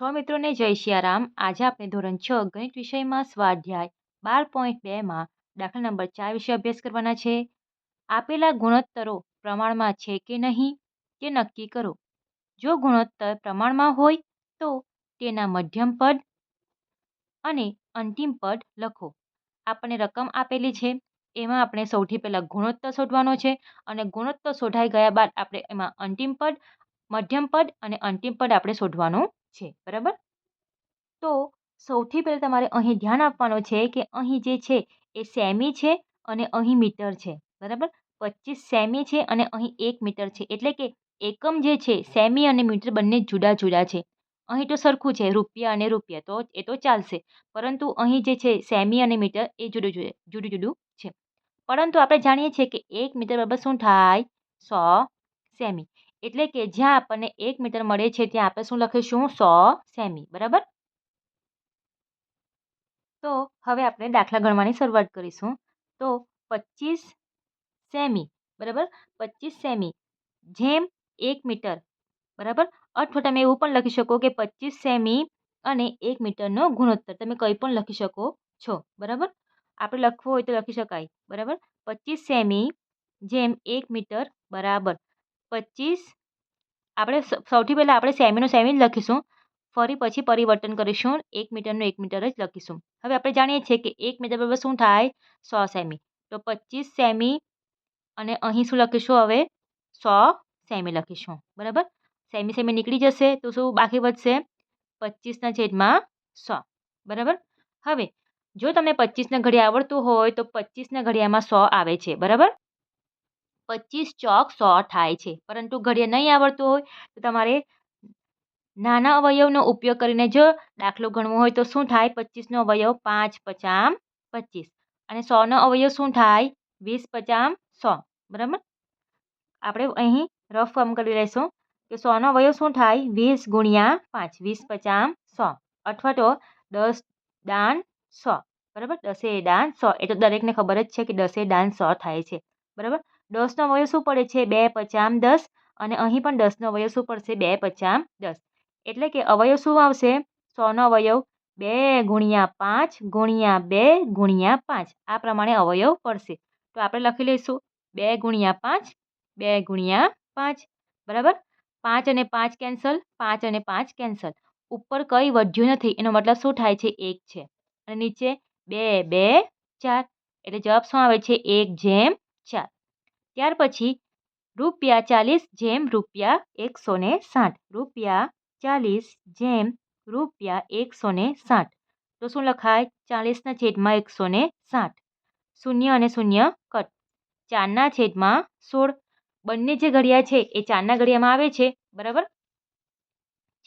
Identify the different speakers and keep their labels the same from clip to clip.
Speaker 1: સૌ મિત્રોને જય સિયારામ આજે આપણે ધોરણ છ ગણિત વિષયમાં સ્વાધ્યાય બાર પોઈન્ટ બેમાં દાખલા નંબર ચાર વિશે અભ્યાસ કરવાના છે. આપેલા ગુણોત્તરો પ્રમાણમાં છે કે નહીં તે નક્કી કરો. જો ગુણોત્તર પ્રમાણમાં હોય તો તેના મધ્યમ પદ અને અંતિમ પદ લખો. આપણને રકમ આપેલી છે. એમાં આપણે સૌથી પહેલાં ગુણોત્તર શોધવાનો છે અને ગુણોત્તર શોધાઈ ગયા બાદ આપણે એમાં અંતિમ પદ, મધ્યમ પદ અને અંતિમ પદ આપણે શોધવાનું છે, બરાબર? તો સૌથી પહેલાં તમારે અહીં ધ્યાન આપવાનું છે કે અહીં જે છે એ સેમી છે અને અહીં મીટર છે, બરાબર? પચીસ સેમી છે અને અહીં એક મીટર છે. એટલે કે એકમ જે છે, સેમી અને મીટર બંને જુદા જુદા છે. અહીં તો સરખું છે, રૂપિયા અને રૂપિયા, તો એ તો ચાલશે. પરંતુ અહીં જે છે, સેમી અને મીટર એ જુદું જુદું જુદું જુદું છે. પરંતુ આપણે જાણીએ છીએ કે એક મીટર બરાબર શું થાય? સો સેમી. એટલે કે જ્યાં આપણને એક મીટર મળે છે, ત્યાં આપણે શું લખીશું? સો સેમી, બરાબર? તો હવે આપણે દાખલા ગણવાની શરૂઆત કરીશું. તો પચીસ સેમી, બરાબર? પચીસ સેમી, જેમ એક મીટર, બરાબર? અથવા તમે એવું પણ લખી શકો કે પચીસ સેમી અને એક મીટરનો ગુણોત્તર, તમે કંઈ પણ લખી શકો છો, બરાબર? આપણે લખવું હોય તો લખી શકાય, બરાબર? પચીસ સેમી, જેમ એક મીટર, બરાબર. પચીસ. આપણે સૌથી પહેલાં આપણે સેમીનો સેમી જ લખીશું. ફરી પછી પરિવર્તન કરીશું. એક મીટરનું એક મીટર જ લખીશું. હવે આપણે જાણીએ છીએ કે એક મીટર બરાબર શું થાય? સો સેમી. તો પચીસ સેમી અને અહીં શું લખીશું હવે? સો સેમી લખીશું. બરાબર? સેમી સેમી નીકળી જશે તો શું બાકી વધશે? પચીસના છેદમાં સો. બરાબર? હવે જો તમને પચીસના ઘડિયા આવડતું હોય તો પચીસના ઘડિયામાં સો આવે છે. બરાબર? પચીસ ચોક સો થાય છે. પરંતુ ઘડીએ નહીં આવડતું હોય તો તમારે નાના અવયવનો ઉપયોગ કરીને જો દાખલો ગણવો હોય તો શું થાય? પચીસનો અવયવ પાંચ પચામ પચીસ. અને સોનો અવયવ શું થાય? વીસ પચામ સો. બરાબર? આપણે અહીં રફ ફોર્મ કરી લઈશું કે સોનો અવયવ શું થાય? વીસ ગુણ્યા પાંચ. વીસ પચામ સો. અથવા તો દસ દાન સો. બરાબર? દસે દાન સો. એ તો દરેકને ખબર જ છે કે દસે દાન સો થાય છે. બરાબર? દસનો વયો શું પડે છે બે પચામ દસ અને અહીં પણ દસનો અવયવ શું પડશે બે પચામ દસ. એટલે કે અવયવ શું આવશે? સોનો અવયવ બે ગુણ્યા પાંચ ગુણ્યા બે ગુણ્યા પાંચ. આ પ્રમાણે અવયવ પડશે. તો આપણે લખી લઈશું. બે ગુણ્યા પાંચ, બે ગુણ્યા પાંચ. બરાબર? પાંચ અને પાંચ કેન્સલ, પાંચ અને પાંચ કેન્સલ. ઉપર કંઈ વધ્યું નથી. એનો મતલબ શું થાય છે? એક છે. અને નીચે બે બે, ચાર. એટલે જવાબ શું આવે છે? એક જેમ ચાર. ત્યાર પછી રૂપિયા ચાલીસ જેમ રૂપિયા એકસો ને સાઠ. રૂપિયા ચાલીસ જેમ રૂપિયા એકસો ને સાઠ. તો શું લખાય? ચાલીસના છેદમાં એકસો ને સાઠ. શૂન્ય અને શૂન્ય કટ. ચારના છેદમાં સોળ. બંને જે ઘડિયા છે એ ચારના ઘડિયામાં આવે છે, બરાબર?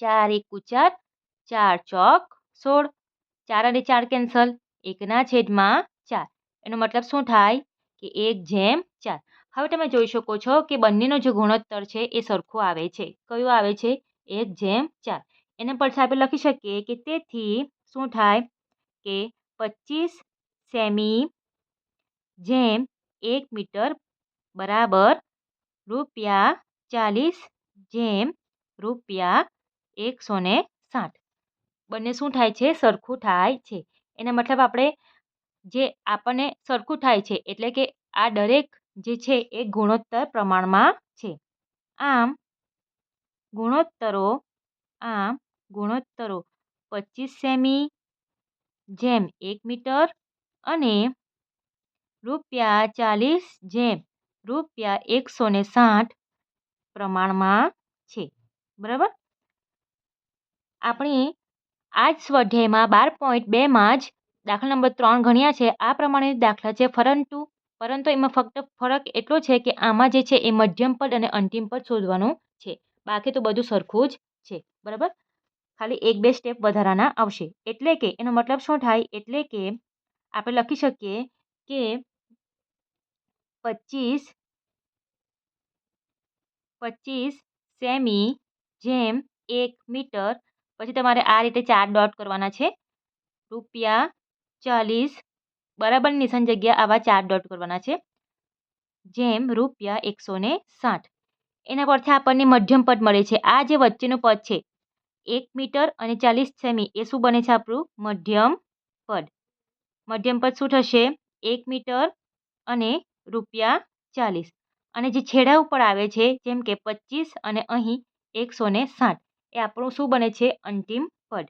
Speaker 1: ચાર એકુ ચાર ચાર ચોક સોળ. ચાર અને ચાર કેન્સલ. એકના છેદમાં ચાર. એનો મતલબ શું થાય? કે એક જેમ ચાર. હવે તમે જોઈ શકો છો કે બંનેનો જે ગુણોત્તર છે એ સરખો આવે છે. કયો આવે છે? એક, જેમ, ચાર. એના પરથી આપણે લખી શકીએ કે તેથી શું થાય કે પચીસ સેમી જેમ એક મીટર બરાબર રૂપિયા ચાલીસ જેમ રૂપિયા એકસો ને સાઠ. બંને શું થાય છે? સરખું થાય છે. એના મતલબ આપણે જે આપણને સરખું થાય છે, એટલે કે આ દરેક જે છે એ ગુણોત્તર પ્રમાણમાં છે. આમ, ગુણોત્તરો આમ, ગુણોત્તરો પચીસ સેમી જેમ એક મીટર અને રૂપિયા ચાલીસ જેમ રૂપિયા એકસો ને સાઠ પ્રમાણમાં છે. બરાબર? આપણે આ જ સ્વાધ્યાયમાં બાર પોઈન્ટ બેમાં જ દાખલા નંબર ત્રણ ગણ્યા છે. આ પ્રમાણે દાખલા છે. પરંતુ પરંતુ એમાં ફક્ત ફરક એટલો છે કે આમાં જે છે એ મધ્યમ પદ અને અંતિમ પદ શોધવાનું છે. બાકી તો બધું સરખું જ છે. બરાબર? ખાલી એક બે સ્ટેપ વધારાના આવશે. એટલે કે એનો મતલબ શું થાય? એટલે કે આપણે લખી શકીએ કે પચીસ પચીસ સેમી જેમ એક મીટર. પછી તમારે આ રીતે ચાર ડોટ કરવાના છે. રૂપિયા ચાલીસ બરાબર નિશાન જગ્યા આવા ચાર ડોટ કરવાના છે. જેમ રૂપિયા એકસો ને સાઠ. એના પરથી આપણને મધ્યમ પદ મળે છે. આ જે વચ્ચેનું પદ છે, એક મીટર અને ચાલીસ સેમી, એ શું બને છે આપણું? મધ્યમ પદ. મધ્યમ પદ શું થશે? એક મીટર અને રૂપિયા ચાલીસ. અને જે છેડા ઉપર આવે છે, જેમ કે પચીસ અને અહીં એકસો ને સાઠ, એ આપણું શું બને છે? અંતિમ પદ.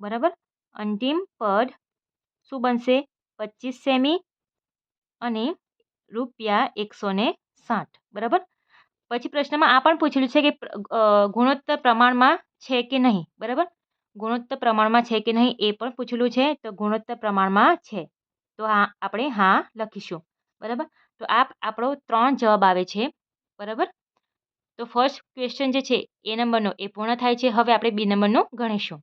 Speaker 1: બરાબર? અંતિમ પદ શું બનશે? પચીસ સેમી અને રૂપિયા એકસો ને સાઠ, બરાબર? પછી પ્રશ્નમાં આ પણ પૂછેલું છે કે ગુણોત્તર પ્રમાણમાં છે કે નહીં, બરાબર? ગુણોત્તર પ્રમાણમાં છે કે નહીં એ પણ પૂછેલું છે, તો ગુણોત્તર પ્રમાણમાં છે. તો હા, આપણે હા લખીશું, બરાબર? તો આ આપણો ત્રણ જવાબ આવે છે, બરાબર? તો ફર્સ્ટ ક્વેશ્ચન જે છે, એ નંબરનો, એ પૂર્ણ થાય છે. હવે આપણે બી નંબરનું ગણીશું.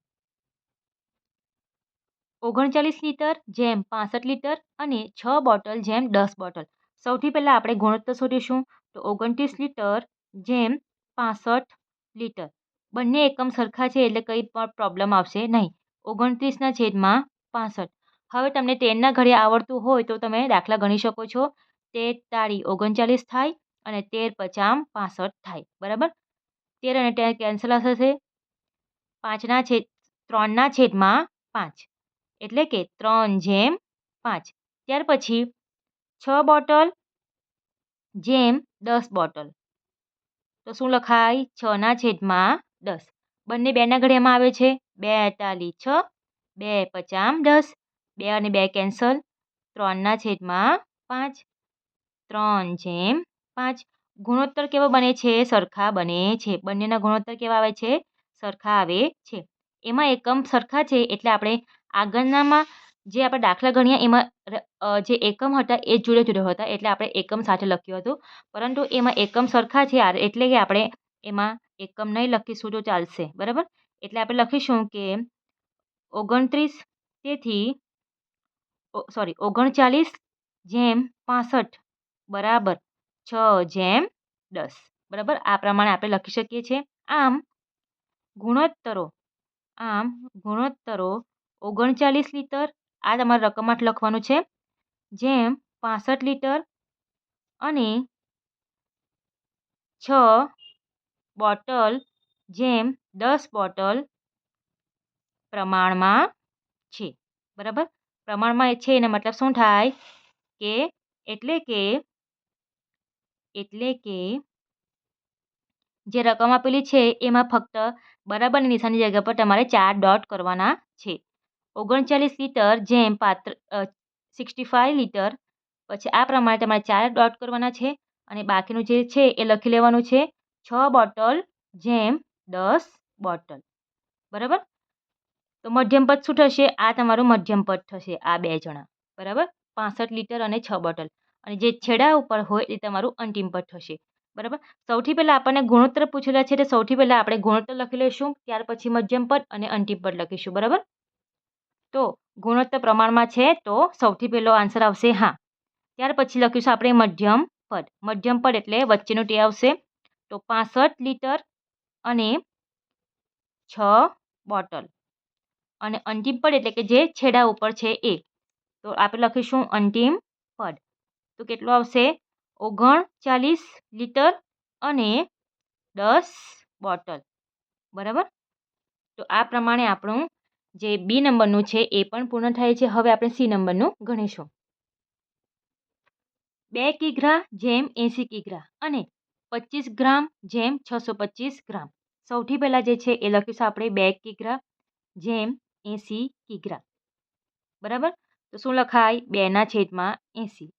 Speaker 1: ઓગણચાલીસ લીટર જેમ પાસઠ લીટર અને છ બોટલ જેમ દસ બોટલ. સૌથી પહેલાં આપણે ગુણોત્તર શોધીશું. તો ઓગણત્રીસ લીટર જેમ પાસઠ લીટર. બંને એકમ સરખા છે એટલે કંઈ પણ પ્રોબ્લેમ આવશે નહીં. ઓગણત્રીસના છેદમાં પાસઠ. હવે તમને તેરના ઘરે આવડતું હોય તો તમે દાખલા ગણી શકો છો. તેર તાળી ઓગણચાલીસ થાય અને તેર પચામ પાસઠ થાય. બરાબર? તેર અને તેર કેન્સલ થશે પાંચના છેદ, ત્રણના છેદમાં પાંચ. એટલે કે ત્રણ જેમ પાંચ. ત્યાર પછી છ બોટલ જેમ દસ બોટલ. તો શું લખાય? છના છેદમાં દસ. બંને બેના ઘડિયામાં આવે છે. બે તાલી છ, બે પચામ દસ, બે અને બે કેન્સલ. ત્રણના છેદમાં પાંચ. ત્રણ જેમ પાંચ. ગુણોત્તર કેવો બને છે? સરખા બને છે. બંનેના ગુણોત્તર કેવા આવે છે? સરખા આવે છે. એમાં એકમ સરખા છે એટલે આપણે આગળનામાં જે આપણે દાખલા ગણ્યા એમાં જે એકમ હતા એ જુદા જુદા હતા, એટલે આપણે એકમ સાથે લખ્યું હતું. પરંતુ એમાં એકમ સરખા છે એટલે કે આપણે એમાં એકમ નહીં લખીશું તો ચાલશે, બરાબર? એટલે આપણે લખીશું કે ઓગણત્રીસ તેથી સોરી ઓગણચાલીસ જેમ પાસઠ બરાબર છ જેમ દસ, બરાબર? આ પ્રમાણે આપણે લખી શકીએ છીએ. આમ ગુણોત્તરો આમ ગુણોત્તરો ઓગણચાલીસ લીટર, આ તમારે રકમમાં લખવાનું છે, જેમ પાસઠ લીટર અને છ બોટલ, જેમ દસ બોટલ પ્રમાણમાં છે, બરાબર? પ્રમાણમાં છે, એનો મતલબ શું થાય કે એટલે કે એટલે કે જે રકમ આપેલી છે, એમાં ફક્ત બરાબરની નિશાની જગ્યા પર તમારે ચાર ડોટ કરવાના છે. ઓગણચાલીસ લીટર જેમ પાત્ર સિક્સટી ફાઇવ લીટર. પછી આ પ્રમાણે તમારે ચાર ડોટ કરવાના છે અને બાકીનું જે છે એ લખી લેવાનું છે છ બોટલ જેમ દસ બોટલ. બરાબર? તો મધ્યમ પદ શું થશે? આ તમારું મધ્યમ પદ થશે, આ બે જણા. બરાબર? પાસઠ લીટર અને છ બોટલ. અને જે છેડા ઉપર હોય એ તમારું અંતિમ પદ થશે. બરાબર? સૌથી પહેલાં આપણને ગુણોત્તર પૂછેલા છે, તો સૌથી પહેલાં આપણે ગુણોત્તર લખી લઈશું, ત્યાર પછી મધ્યમ પદ અને અંતિમ પદ લખીશું. બરાબર? તો ગુણોત્તર પ્રમાણમાં છે તો સૌથી પહેલો આન્સર આવશે હા. ત્યાર પછી લખીશું આપણે મધ્યમ પદ. મધ્યમ પદ એટલે વચ્ચેનું તે આવશે. તો પાસઠ લીટર અને છ બોટલ. અને અંતિમ પદ એટલે કે જે છેડા ઉપર છે એ. તો આપણે લખીશું અંતિમ પદ. તો કેટલું આવશે? ઓગણચાલીસ લીટર અને દસ બોટલ. બરાબર? તો આ પ્રમાણે આપણું જે બી નંબરનું છે એ પણ પૂર્ણ થાય છે. હવે આપણે સી નંબરનું ગણીશું. બે કિગ્રા જેમ એંસી કિગ્રા અને પચીસ ગ્રામ જેમ છસો પચીસ ગ્રામ. સૌથી પહેલાં જે છે એ લખીશું આપણે બે કિગ્રા જેમ એંસી કિગ્રા બરાબર? તો શું લખાય? બેના છેદમાં એંસી.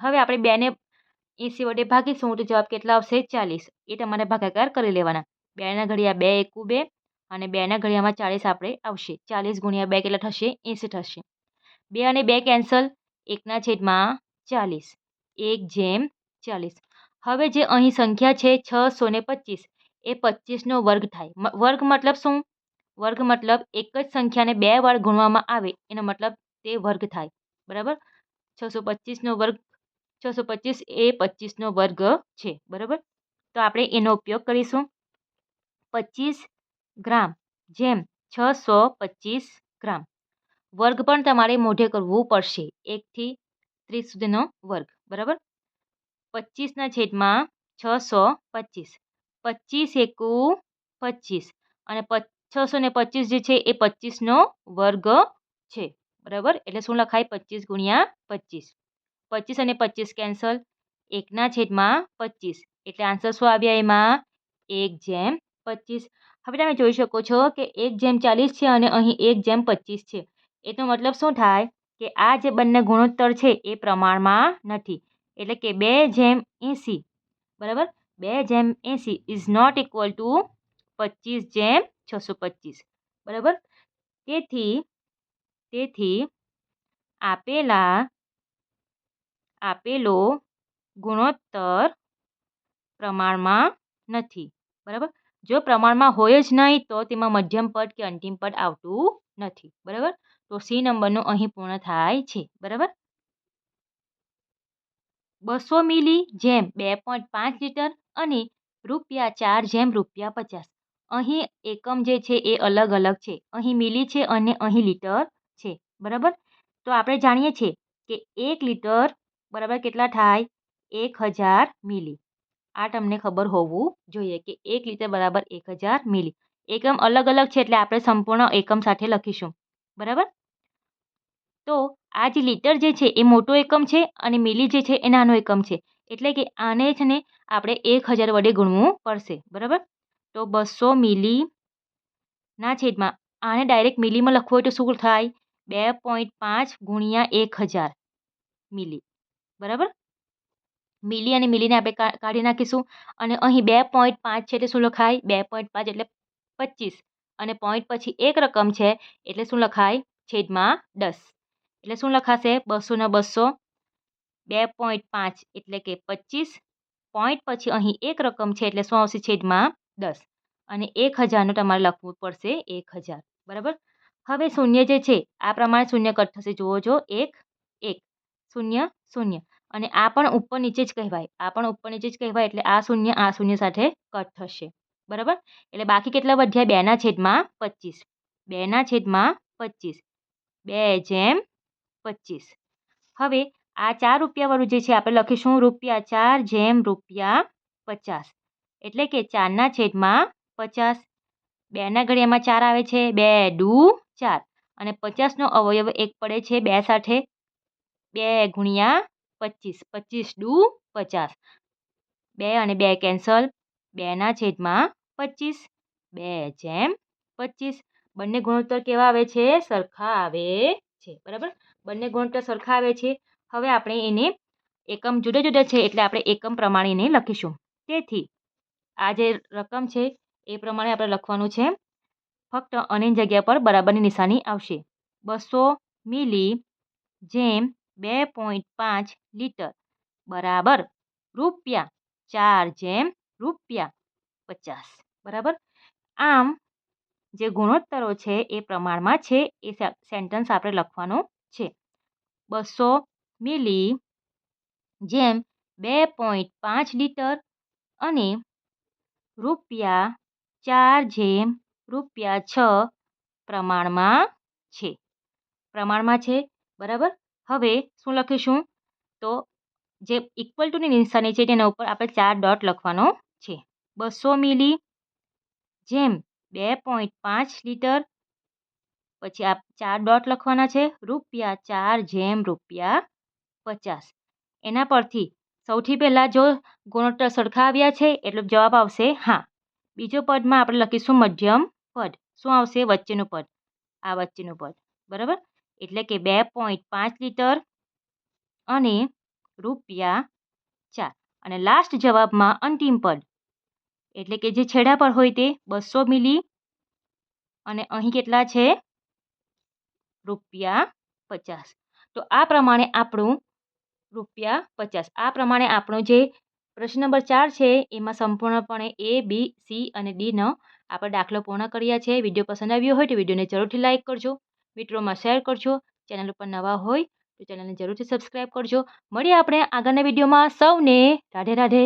Speaker 1: હવે આપણે બેને એંસી વડે ભાગીશું તો જવાબ કેટલા આવશે? ચાલીસ. એ તમારે ભાગાકાર કરી લેવાના. બેના ઘડિયા બે, એકુ બે અને બેના ઘડિયામાં ચાલીસ આપણે આવશે. ચાલીસ ગુણ્યા બે કેટલા થશે? એંસી થશે. બે અને બે કેન્સલ. એકના છેદમાં ચાલીસ. એક જેમ ચાલીસ. હવે જે અહીં સંખ્યા છે છસો ને પચીસ, એ પચીસનો વર્ગ થાય. વર્ગ મતલબ શું? વર્ગ મતલબ એક જ સંખ્યાને બે વાર ગુણવામાં આવે, એનો મતલબ તે વર્ગ થાય. બરાબર? છસો પચીસનો વર્ગ છસો પચીસ એ પચીસનો વર્ગ છે. બરાબર? તો આપણે એનો ઉપયોગ કરીશું. પચીસ ગ્રામ, જેમ છસો પચીસ ગ્રામ. વર્ગ પણ તમારે મોઢે કરવું પડશે. એકથી ત્રીસ સુધીનો વર્ગ, બરાબર? પચીસના છેદમાં છસો પચીસ. પચીસ એકુ પચીસ. અને છસો ને પચીસ જે છે એ પચીસનો વર્ગ છે, બરાબર? એટલે શું લખાય? પચીસ ગુણ્યા પચીસ. પચીસ અને પચીસ કેન્સલ. એકના છેદમાં પચીસ. એટલે આન્સર શું આવ્યા એમાં? એક જેમ પચીસ. હવે તમે જોઈ શકો છો કે એક જેમ ચાલીસ છે અને અહીં એક જેમ પચીસ છે. એનો મતલબ શું થાય? કે આ જે બંને ગુણોત્તર છે એ પ્રમાણમાં નથી. એટલે કે બે જેમ એંસી. બરાબર? બે જેમ એંસી ઇઝ નોટ ઇક્વલ ટુ પચીસ જેમ છસો પચીસ બરાબર? તેથી તેથી આપેલા, આપેલો ગુણોત્તર પ્રમાણમાં નથી. બરાબર? જો પ્રમાણમાં હોય જ નહીં, તો તેમાં મધ્યમ પદ કે અંતિમ પદ આવતું નથી. બરાબર? તો સી નંબરનું અહીં પૂર્ણ થાય છે. બરાબર? બસો મિલી જેમ બે પોઈન્ટ પાંચ લીટર અને રૂપિયા ચાર જેમ રૂપિયા પચાસ. અહીં એકમ જે છે એ અલગ અલગ છે. અહીં મિલી છે અને અહીં લીટર છે. બરાબર? તો આપણે જાણીએ છીએ કે એક લીટર બરાબર કેટલા થાય? એક હજાર મિલી. આ તમને ખબર હોવું જોઈએ કે એક લીટર બરાબર એક હજાર મિલી એકમ અલગ અલગ છે એટલે આપણે સંપૂર્ણ એકમ સાથે લખીશું. બરાબર? તો આ જે લીટર જે છે એ મોટો એકમ છે અને મિલી જે છે એ નાનો એકમ છે. એટલે કે આને છે ને આપણે એક હજાર વડે ગુણવું પડશે. બરાબર? તો બસો મિલીના છેદમાં આને ડાયરેક્ટ મિલીમાં લખવું હોય તો શું થાય? બે પોઈન્ટ પાંચ ગુણ્યા એક હજાર મિલી. બરાબર? મિલી અને મિલીને આપણે કાઢી નાખીશું. અને અહીં બે પોઈન્ટ પાંચ છે એટલે શું લખાય? બે પોઈન્ટ પાંચ એટલે પચીસ. અને પોઈન્ટ પછી એક રકમ છે એટલે શું લખાય? છેદમાં દસ. એટલે શું લખાશે? બસોના બસો. બે પોઈન્ટ પાંચ એટલે કે પચીસ. પોઈન્ટ પછી અહીં એક રકમ છે એટલે શું આવશે? છેદમાં દસ. અને એક હજારનું તમારે લખવું પડશે એક હજાર. બરાબર? હવે શૂન્ય જે છે, આ પ્રમાણે શૂન્ય કટ થશે. જુઓ જો, એક એક. શૂન્ય શૂન્ય. અને આ પણ ઉપર નીચે જ કહેવાય. આ પણ ઉપર નીચે જ કહેવાય એટલે આ શૂન્ય આ શૂન્ય સાથે કટ થશે. બરાબર? એટલે બાકી કેટલા વધ્યા? બેના છેદમાં પચીસ. બેના છેદમાં પચીસ. બે જેમ પચીસ. હવે આ ચાર રૂપિયાવાળું જે છે, આપણે લખીશું રૂપિયા ચાર જેમ રૂપિયા પચાસ. એટલે કે ચારના છેદમાં પચાસ. બેના ઘડિયામાં ચાર આવે છે, બે ડુ ચાર. અને પચાસનો અવયવ એક પડે છે, બે સાથે બે ગુણ્યા પચીસ પચીસ ડુ પચાસ. બે અને બે કેન્સલ, બેના છેદમાં પચીસ. બે જેમ પચીસ. બંને ગુણોત્તર કેવા આવે છે? સરખા આવે છે. બરાબર? બંને ગુણોત્તર સરખા આવે છે. હવે આપણે એને એકમ જુદા જુદા છે એટલે આપણે એકમ પ્રમાણે એને લખીશું. તેથી, આ જે રકમ છે એ પ્રમાણે આપણે લખવાનું છે. ફક્ત અની જગ્યા પર બરાબરની નિશાની આવશે. બસો મિલી જેમ બે પોઈન્ટ પાંચ લીટર. બરાબર? રૂપિયા ચાર જેમ રૂપિયા પચાસ. બરાબર? આમ જે ગુણોત્તરો છે એ પ્રમાણમાં છે એ સેન્ટન્સ આપણે લખવાનું છે. બસો મિલી જેમ બે પોઈન્ટ પાંચ લીટર અને રૂપિયા ચાર જેમ રૂપિયા છ પ્રમાણમાં છે. પ્રમાણમાં છે. બરાબર? હવે શું લખીશું? તો જે ઇક્વલ ટુની નિશાની છે તેના ઉપર આપણે ચાર ડોટ લખવાનો છે. બસો મિલી જેમ બે પોઈન્ટ પાંચ લીટર, પછી આ ચાર ડોટ લખવાના છે. રૂપિયા ચાર જેમ રૂપિયા પચાસ. એના પરથી સૌથી પહેલાં જો ગુણોત્તર સરખા આવ્યા છે એટલો જવાબ આવશે હા. બીજો પદમાં આપણે લખીશું મધ્યમ પદ. શું આવશે? વચ્ચેનું પદ. આ વચ્ચેનું પદ. બરાબર? એટલે કે બે પોઈન્ટ પાંચ લીટર અને રૂપિયા ચાર. અને લાસ્ટ જવાબમાં અંતિમ પદ. એટલે કે જે છેડા પર હોય તે બસો મિલી અને અહીં કેટલા છે? રૂપિયા પચાસ. તો આ પ્રમાણે આપણું રૂપિયા પચાસ. આ પ્રમાણે આપણો જે પ્રશ્ન નંબર ચાર છે, એમાં સંપૂર્ણપણે એ બી સી અને ડીનો આપણે દાખલો પૂર્ણ કર્યા છે. વીડિયો પસંદ આવ્યો હોય તો વિડીયોને જરૂરથી લાઇક કરજો. મિત્રોમાં શેર કરજો. ચેનલ ઉપર નવા હોય તો ચેનલને જરૂરથી સબસ્ક્રાઈબ કરજો. મળીએ આપણે આગળના વિડીયોમાં સૌને રાધે રાધે.